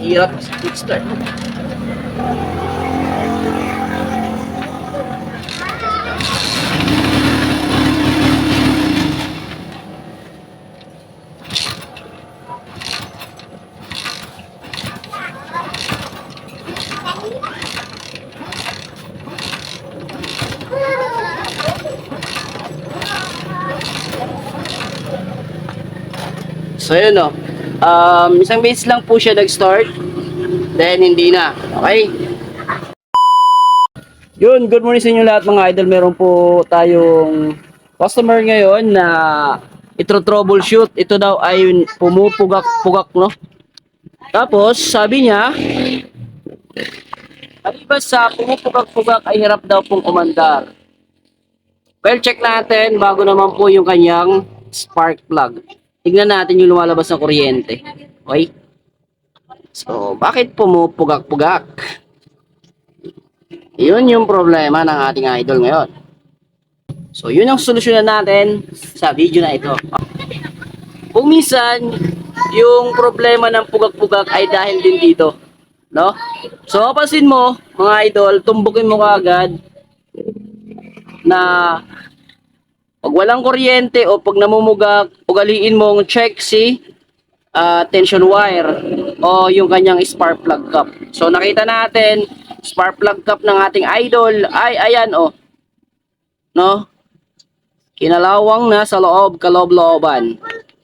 Mahirap sa quick start. So yun o. Um, isang beses lang po siya nag-start. Then hindi na. Okay? Yun, good morning sa inyo lahat mga idol. Meron po tayong customer ngayon na ito troubleshoot. Ito daw ay pumupugak-pugak, no? Tapos, sabi niya, Maliban sa pumupugak-pugak ay hirap daw pong umandar. Well, check natin bago naman po yung kanyang spark plug. Tignan natin yung lumalabas na kuryente. Okay? So, bakit pumupugak-pugak? Yun yung problema ng ating idol ngayon. So, yun ang solusyonan natin sa video na ito. Kung minsan, yung problema ng pugak-pugak ay dahil din dito. No? So, mapansin mo, mga idol, tumbukin mo kaagad na pag walang kuryente o pag namumugak, ugaliin mong check si ah, tension wire o yung kanyang spark plug cap. So, nakita natin, spark plug cap ng ating idol ay ayan o. No? Kinalawang na sa loob, kaloob-looban.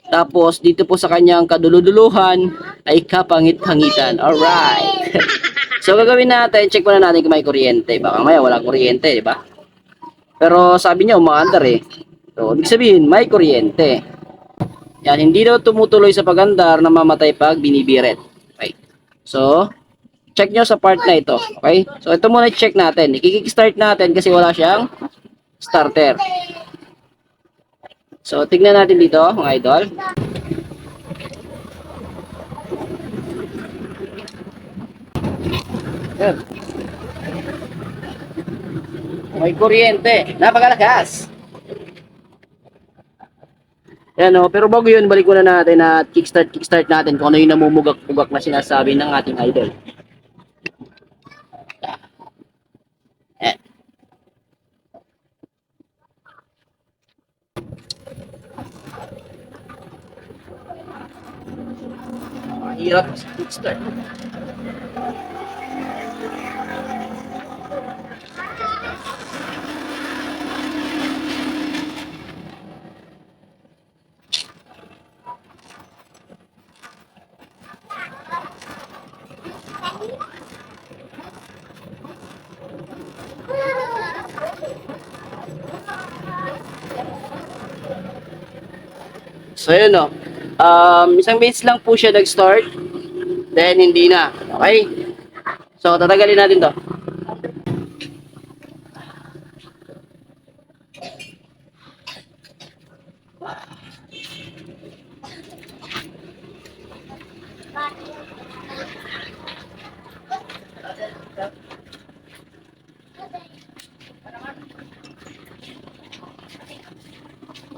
Tapos, dito po sa kanyang kaduluduluhan ay kapangit-pangitan. Alright. so, gagawin natin, check muna natin kung may kuryente. Baka maya walang kuryente, di ba? Pero sabi niya, umaandar eh. So, ibig sabihin, may kuryente. Yan, hindi daw tumutuloy sa pagandar na mamatay pag binibiret. Okay. So, check nyo sa part na ito. Okay? So, ito muna check natin. I-kickstart natin kasi wala siyang starter. So, tignan natin dito, mga idol. Yan. May kuryente. Napakalakas. Yan o. Pero bago yun, balik muna natin at kickstart, kickstart natin kung ano yung namumugak-pugak na sinasabi ng ating idol. Yan. Mahirap sa kickstart. So yun o. Um, isang beses lang po siya nag-start. Then hindi na. Okay? So tatagalin natin to.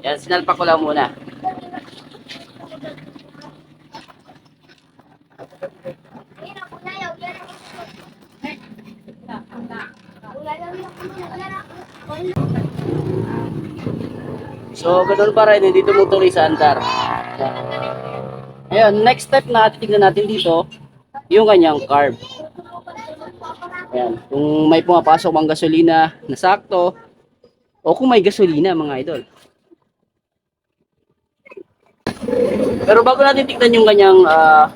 Yan, sinalpak ko lang muna. So, ganun pa rin, hindi tumutuloy sa andar. Ayan, next step na titignan natin dito, yung kanyang carb. Ayan, kung may pumapasok ang gasolina na sakto, o kung may gasolina mga idol. Pero bago natin tignan yung kanyang ah,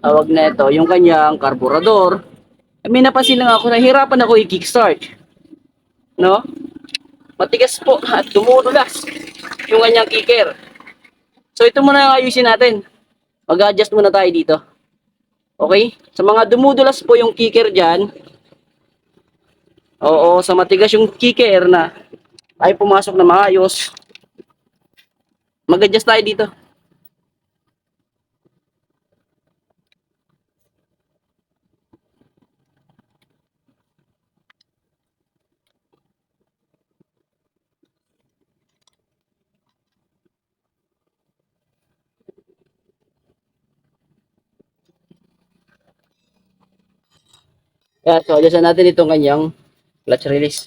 tawag na ito, yung kanyang karburador, eh, may napansin lang ako, nahirapan ako i-kickstart. No? Matigas po at dumudulas yung kanyang kicker. So ito muna ang ayusin natin. Mag-adjust muna tayo dito. Okay? Sa mga dumudulas po yung kicker dyan, oo, sa matigas yung kicker na ay pumasok na maayos, mag-adjust tayo dito. Yan, so adjustan natin itong kanyang clutch release.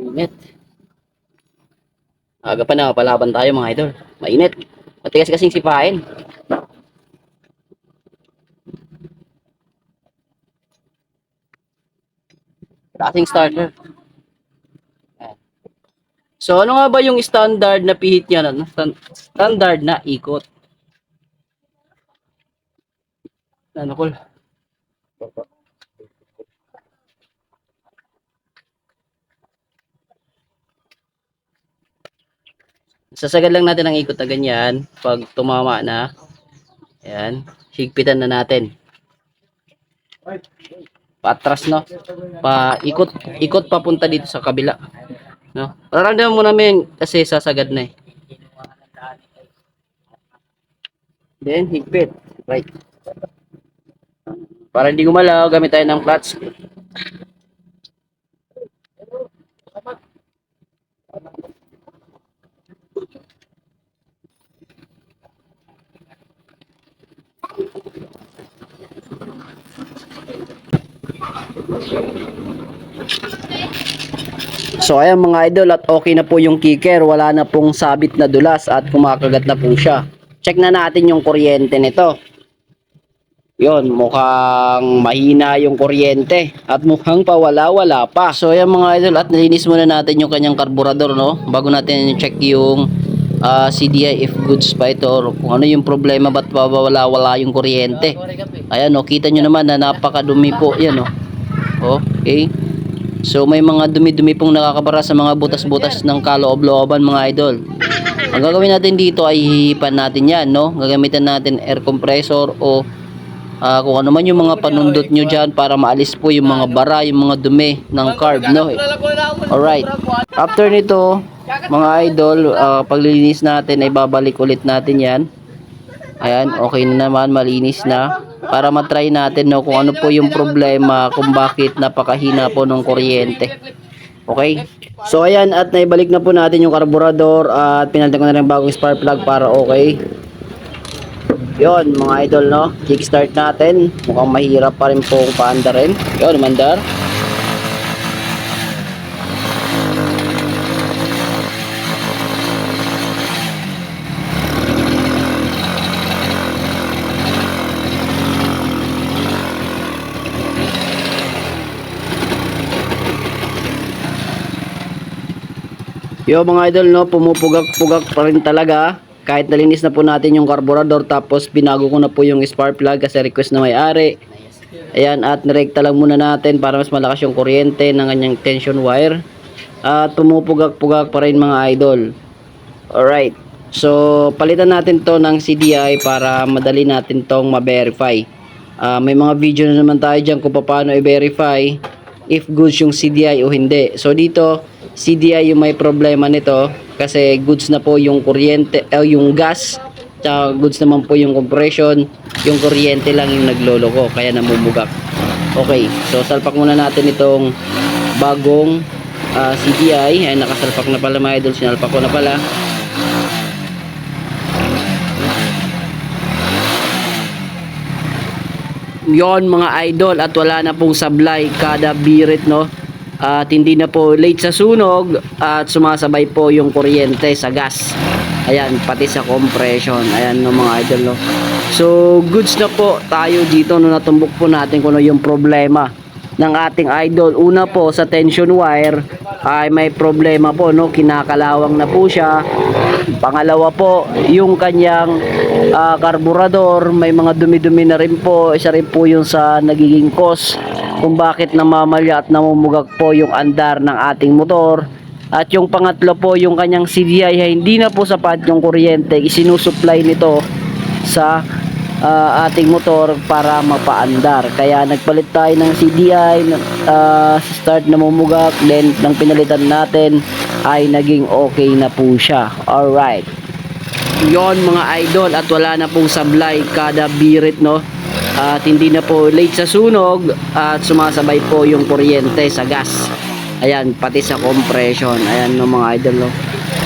Init. Aga pa na, palaban tayo mga idol. Mainit. Matigas kasing sipain. Klaseng starter. So, ano nga ba yung standard na pihit niya? Stan- Standard na ikot. Ano, Kul? Sasagad lang natin ang ikot na ganyan. Pag tumama na, ayan, higpitan na natin. Patras, no? Pa, ikot, ikot papunta dito sa kabila. No? Pararamdaman mo namin kasi sasagad na eh. Then, higpit. Right. Para hindi gumalaw, gamit tayo ng clutch. So ayan mga idol at okay na po yung kicker, wala na pong sabit na dulas at kumakagat na po siya. Check na natin yung kuryente nito. Yon, mukhang mahina yung kuryente at mukhang pawala-wala pa. So ayan mga idol at nalinis muna natin yung kanyang karburador no bago natin check yung ah, CDI if goods pa ito or kung ano yung problema ba't pawala-wala yung kuryente. Ayan no, kita nyo naman na napakadumi po yan no. Okay. So may mga dumi-dumi pong nakakabara sa mga butas-butas ng kaloob-looban mga idol. Ang gagawin natin dito ay hihipan natin yan, no? Gagamitan natin air compressor o ah, kung ano man yung mga panundot nyo dyan para maalis po yung mga bara, yung mga dumi ng carb, no? Alright. After nito, mga idol, ah, paglilinis natin ay babalik ulit natin yan. Ayan, okay na naman, malinis na. Para matry natin no, kung ano po yung problema, kung bakit napakahina po ng kuryente. Okay? So ayan, at naibalik na po natin yung carburetor at pinalitan ko na rin bagong spark plug para okay. Yon mga idol no, kickstart natin. Mukhang mahirap pa rin po paanda rin. Yon, mandar. Yo mga idol no, pumupugak-pugak pa rin talaga. Kahit nalinis na po natin yung carburetor tapos binago ko na po yung spark plug kasi request na may-ari. Ayan at nirekta lang muna natin para mas malakas yung kuryente ng kanyang tension wire. At pumupugak-pugak pa rin mga idol. Alright. So palitan natin to ng CDI para madali natin tong ma-verify. Ah, may mga video na naman tayo dyan kung paano i-verify if goods yung CDI o hindi. So dito, CDI yung may problema nito kasi goods na po yung kuryente, eh, yung gas, tsaka goods naman po yung compression, yung kuryente lang yung nagloloko, kaya namumugak. Okay, so salpak muna natin itong bagong ah, CDI. Ay, nakasalpak na pala mga idol, sinalpak ko na pala. yon mga idol at wala na pong sablay kada birit no at hindi na po late sa sunog at sumasabay po yung kuryente sa gas. Ayan pati sa compression. Ayan no mga idol no. So goods na po tayo dito no natumbok po natin kung ano yung problema ng ating idol. Una po sa tension wire ay may problema po no kinakalawang na po siya. Pangalawa po yung kanyang ah, karburador may mga dumi-dumi na rin po. Isa rin po yung sa nagiging cause kung bakit namamalya at namumugak po yung andar ng ating motor. At yung pangatlo po yung kanyang CDI ay hindi na po sapat yung kuryente. Isinusupply nito sa ah, ating motor para mapaandar. Kaya nagpalit tayo ng CDI ah, start namumugak then nang pinalitan natin ay naging okay na po siya. Alright. Yon mga idol at wala na pong sablay kada birit no at hindi na po late sa sunog at sumasabay po yung kuryente sa gas. Ayan pati sa compression. Ayan no mga idol no.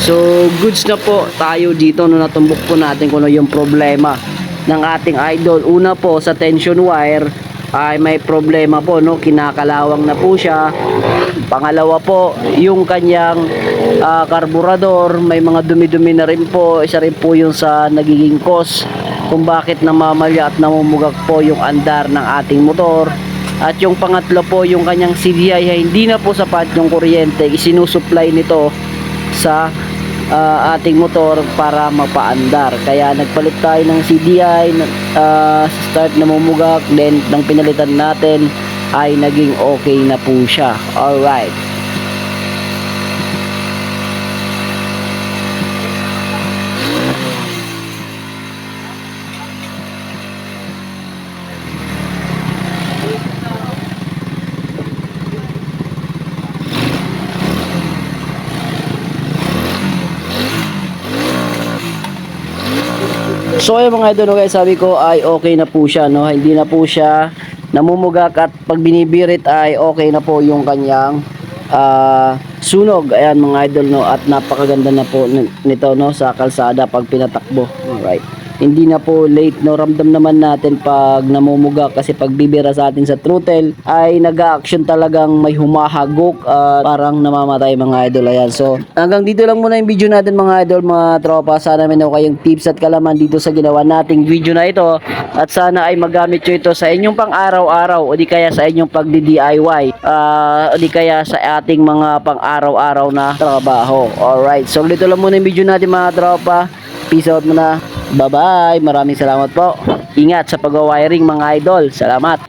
So goods na po tayo dito no natumbok po natin kung ano yung problema ng ating idol. Una po sa tension wire ay may problema po no. Kinakalawang na po siya. Pangalawa po yung kanyang ah, karburador may mga dumi-dumi na rin po. Isa rin po yung sa nagiging cause kung bakit namamalya at namumugak po yung andar ng ating motor at yung pangatlo po yung kanyang CDI ay hindi na po sapat yung kuryente isinusupply nito sa ah, ating motor para mapaandar. Kaya nagpalit tayo ng CDI, uh, start na mumugak, then nang pinalitan natin ay naging okay na po siya. Alright. So ayun mga idol, guys, sabi ko ay okay na po siya, no? Hindi na po siya namumugak at pag binibirit ay okay na po yung kanyang ah, sunog. Ayan mga idol, no? At napakaganda na po nito, no? Sa kalsada pag pinatakbo. Alright. Hindi na po late, no? Ramdam naman natin pag namumugak kasi pag bibira sa atin sa throttle ay nag-action talagang may humahagok at parang namamatay mga idol. Ayan. So hanggang dito lang muna yung video natin mga idol, mga tropa. Sana may nakuha kayong tips at kalaman dito sa ginawa nating video na ito. At sana ay magamit nyo ito sa inyong pang araw-araw o di kaya sa inyong pagdi-DIY. ah, o di kaya sa ating mga pang araw-araw na trabaho. Alright. So dito lang muna yung video natin mga tropa. Peace out muna. Bye-bye. Maraming salamat po. Ingat sa pag-wiring mga idol. Salamat.